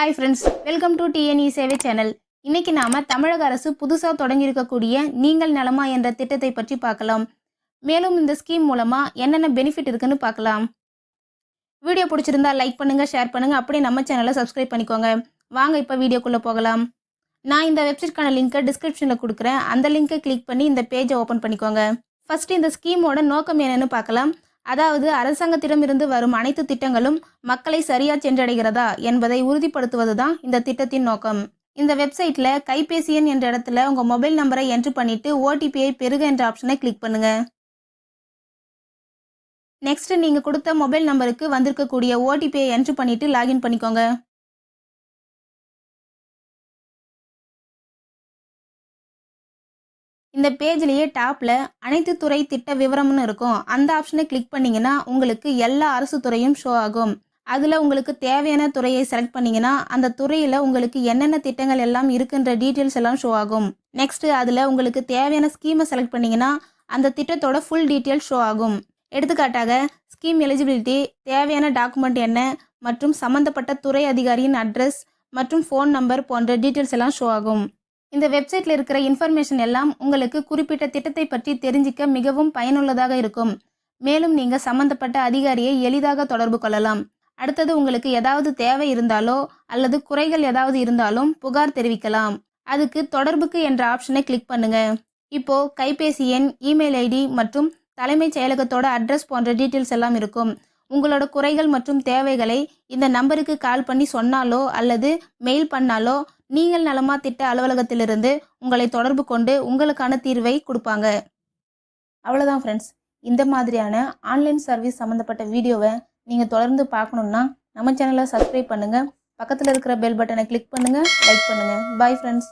Hi friends welcome to TNE சேவை channel இன்னைக்கு நாம தமிழக அரசு புதுசாக தொடங்கியிருக்கக்கூடிய நீங்கள் நலமா என்ற திட்டத்தை பற்றி பார்க்கலாம். மேலும் இந்த ஸ்கீம் மூலமா என்னென்ன பெனிஃபிட் இருக்குன்னு பார்க்கலாம். வீடியோ பிடிச்சிருந்தா லைக் பண்ணுங்க ஷேர் பண்ணுங்க அப்படியே நம்ம சேனலை சப்ஸ்கிரைப் பண்ணிக்கோங்க. வாங்க இப்போ வீடியோக்குள்ளே போகலாம். நான் இந்த வெப்சைட்கான லிங்க்கை டிஸ்கிரிப்ஷனில் கொடுக்குறேன். அந்த லிங்கை கிளிக் பண்ணி இந்த பேஜை ஓப்பன் பண்ணிக்கோங்க. ஃபஸ்ட்டு இந்த ஸ்கீமோட நோக்கம் என்னென்னு பார்க்கலாம். அதாவது அரசாங்கத்திடமிருந்து வரும் அனைத்து திட்டங்களும் மக்களை சரியா சென்றடைகிறதா என்பதை உறுதிப்படுத்துவது தான் இந்த திட்டத்தின் நோக்கம். இந்த வெப்சைட்ல கைபேசி எண் என்ற இடத்துல உங்க மொபைல் நம்பரை என்ட்ரு பண்ணிட்டு ஓடிபியை பெருக என்ற ஆப்ஷனை கிளிக் பண்ணுங்க. நெக்ஸ்ட் நீங்க கொடுத்த மொபைல் நம்பருக்கு வந்திருக்கக்கூடிய ஓடிபியை என்ட்ரு பண்ணிட்டு லாகின் பண்ணிக்கோங்க. இந்த பேஜ்லேயே டாப்பில் அனைத்து துறை திட்ட விவரம்னு இருக்கும். அந்த ஆப்ஷனை கிளிக் பண்ணிங்கன்னா உங்களுக்கு எல்லா அரசு துறையும் ஷோ ஆகும். அதில் உங்களுக்கு தேவையான துறையை செலக்ட் பண்ணிங்கன்னா அந்த துறையில் உங்களுக்கு என்னென்ன திட்டங்கள் எல்லாம் இருக்குன்ற டீட்டெயில்ஸ் எல்லாம் ஷோ ஆகும். நெக்ஸ்ட்டு அதில் உங்களுக்கு தேவையான ஸ்கீமை செலக்ட் பண்ணிங்கன்னா அந்த திட்டத்தோட ஃபுல் டீட்டெயில் ஷோ ஆகும். எடுத்துக்காட்டாக ஸ்கீம் எலிஜிபிலிட்டி தேவையான டாக்குமெண்ட் என்ன மற்றும் சம்மந்தப்பட்ட துறை அதிகாரியின் அட்ரஸ் மற்றும் ஃபோன் நம்பர் போன்ற டீட்டெயில்ஸ் எல்லாம் ஷோ ஆகும். இந்த வெப்சைட்ல இருக்கிற இன்ஃபர்மேஷன் எல்லாம் உங்களுக்கு குறிப்பிட்ட திட்டத்தை பற்றி தெரிஞ்சிக்க மிகவும் பயனுள்ளதாக இருக்கும். மேலும் நீங்க சம்பந்தப்பட்ட அதிகாரியை எளிதாக தொடர்பு கொள்ளலாம். அடுத்தது உங்களுக்கு ஏதாவது தேவை இருந்தாலோ அல்லது குறைகள் ஏதாவது இருந்தாலும் புகார் தெரிவிக்கலாம். அதுக்கு தொடர்புக்கு என்ற ஆப்ஷனை கிளிக் பண்ணுங்க. இப்போ கைபேசி எண் இமெயில் ஐடி மற்றும் தலைமைச் செயலகத்தோட அட்ரஸ் போன்ற டீட்டெயில்ஸ் எல்லாம் இருக்கும். உங்களோட குறைகள் மற்றும் தேவைகளை இந்த நம்பருக்கு கால் பண்ணி சொன்னாலோ அல்லது மெயில் பண்ணாலோ நீங்கள் நலமா திட்ட அலுவலகத்திலிருந்து உங்களை தொடர்பு கொண்டு உங்களுக்கான தீர்வை கொடுப்பாங்க. அவ்வளோதான் ஃப்ரெண்ட்ஸ் இந்த மாதிரியான ஆன்லைன் சர்வீஸ் சம்மந்தப்பட்ட வீடியோவை நீங்கள் தொடர்ந்து பார்க்கணுன்னா நம்ம சேனலை சப்ஸ்கிரைப் பண்ணுங்கள் பக்கத்தில் இருக்கிற பெல் பட்டனை கிளிக் பண்ணுங்கள் லைக் பண்ணுங்கள் பாய் ஃப்ரெண்ட்ஸ்